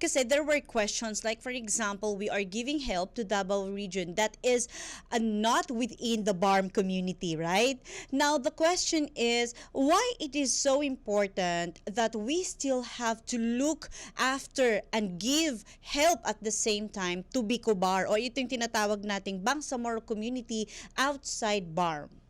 Kasi there were questions like for example, we are giving help to Davao region that is uh, not within the BARM community, right? Now the question is why it is so important that we still have to look after and give help at the same time to Bicobar or ito yung tinatawag nating Bangsamoro community outside BARM.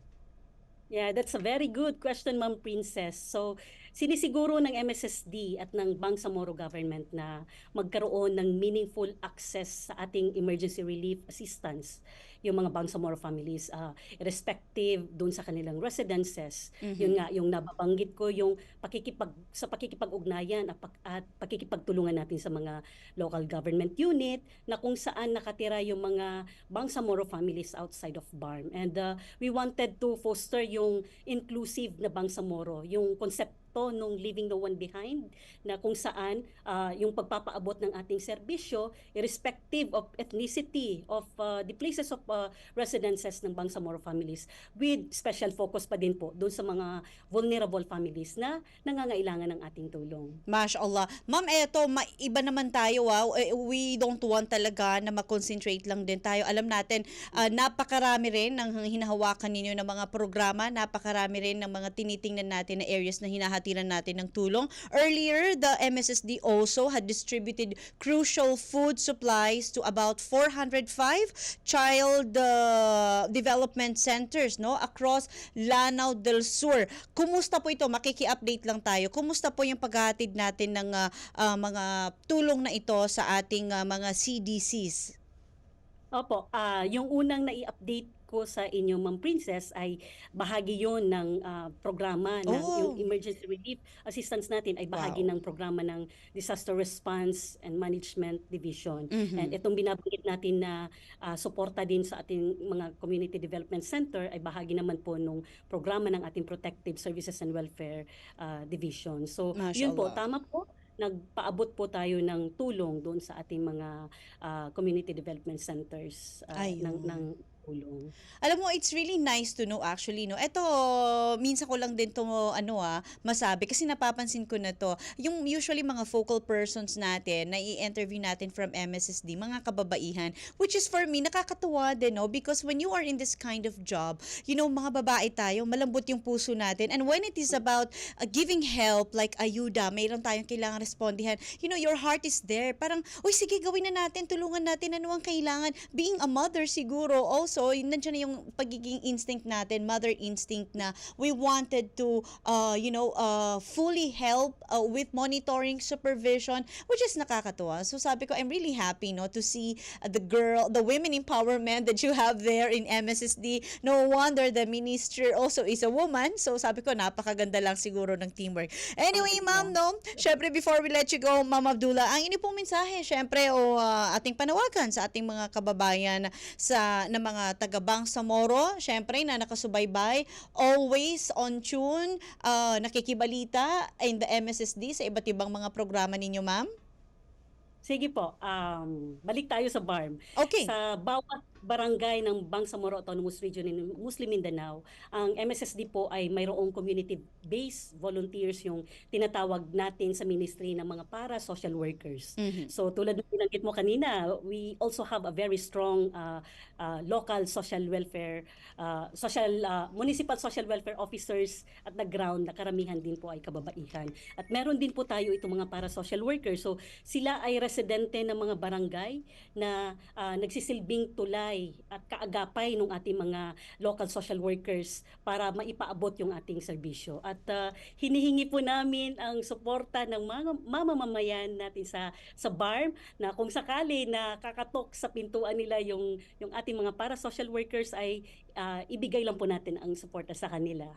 Yeah, that's a very good question, Ma'am Princess. So, sinisiguro ng MSSD at ng Bangsamoro government na magkaroon ng meaningful access sa ating emergency relief assistance yung mga Bangsamoro families, uh, irrespective doon sa kanilang residences. Yun nga, yung nababanggit ko, yung pakikipag, sa pakikipag-ugnayan at, at pakikipagtulungan natin sa mga local government unit na kung saan nakatira yung mga Bangsamoro families outside of BARM. And uh, we wanted to foster yung inclusive na Bangsamoro, yung konsepto nung Leaving No One Behind na kung saan uh, yung pagpapaabot ng ating serbisyo irrespective of ethnicity of uh, the places of uh, residences ng Bangsamoro families with special focus pa din po doon sa mga vulnerable families na nangangailangan ng ating tulong. Mashallah. Ma'am, eto, ma- iba naman tayo. Wow. Eh, We don't want talaga na mag-concentrate lang din tayo. Alam natin, ah, napakarami rin ng hinahawakan ninyo ng mga programa, napakarami rin ng mga tinitingnan natin na areas na hinahatiran natin ng tulong. Earlier, the MSSD also had distributed crucial food supplies to about 405 child uh, development centers no across Lanao del Sur. Kumusta po ito? Makiki-update lang tayo. Kumusta po yung paghahatid natin ng uh, uh, mga tulong na ito sa ating uh, mga CDCs? Opo, ah yung unang nai-update ko sa inyo, Ma'am Princess, ay bahagi yon ng ah, programa ng Oh. yung emergency relief assistance natin ay bahagi Wow. ng programa ng Disaster Response and Management Division. Mhm. And itong binabanggit natin na ah, suporta din sa ating mga Community Development Center ay bahagi naman po nung programa ng ating Protective Services and Welfare ah, Division. So, yun po, Mashallah. tama po nagpaabot po tayo ng tulong doon sa ating mga ah, community development centers Ayun. ng ng tulong. Alam mo, it's really nice to know actually, no. Ito, minsan ko lang din to ano ah, masabi kasi napapansin ko na to. Yung usually mga focal persons natin na i-interview natin from MSSD, mga kababaihan, which is for me nakakatuwa din, no, because when you are in this kind of job, you know, mga babae tayo, malambot yung puso natin. And when it is about uh, giving help like ayuda, mayroon tayong kailangan respondihan. You know, your heart is there. Parang, uy, sige, gawin na natin, tulungan natin, ano ang kailangan. Being a mother siguro, also, nandiyan na yung pagiging instinct natin, mother instinct na we wanted to, uh, you know, uh, fully help uh, with monitoring, supervision, which is nakakatuwa. So sabi ko, I'm really happy, no, to see uh, the girl, the women empowerment that you have there in MSSD. No wonder the minister also is a woman. So sabi ko, napakaganda lang siguro ng teamwork. Anyway, ma'am, no, syempre before we let you go, Ma'am Abdullah, ang ini pong mensahe, syempre, o uh, ating panawagan sa ating mga kababayan sa na mga taga-Bang Samoro, syempre na nakasubaybay, always on tune, uh, nakikibalita in the MSSD sa iba't ibang mga programa ninyo, ma'am. Sige po, um, balik tayo sa BARM. Okay. Sa bawat barangay ng Bangsamoro Autonomous Region in Muslim Mindanao, ang MSSD po ay mayroong community-based volunteers yung tinatawag natin sa ministry ng mga para social workers. Mhm. So tulad ng binanggit mo kanina, we also have a very strong uh, uh, local social welfare, uh, social uh, municipal social welfare officers at the ground na karamihan din po ay kababaihan. At meron din po tayo itong mga para social workers. So sila ay residente ng mga barangay na uh, nagsisilbing tulay at kaagapay ng ating mga local social workers para maipaabot yung ating serbisyo. At uh, hinihingi po namin ang suporta ng mga mamamamayan natin sa sa BARM na kung sakali na kakatok sa pintuan nila yung yung ating mga para social workers ay uh, ibigay lang po natin ang suporta sa kanila.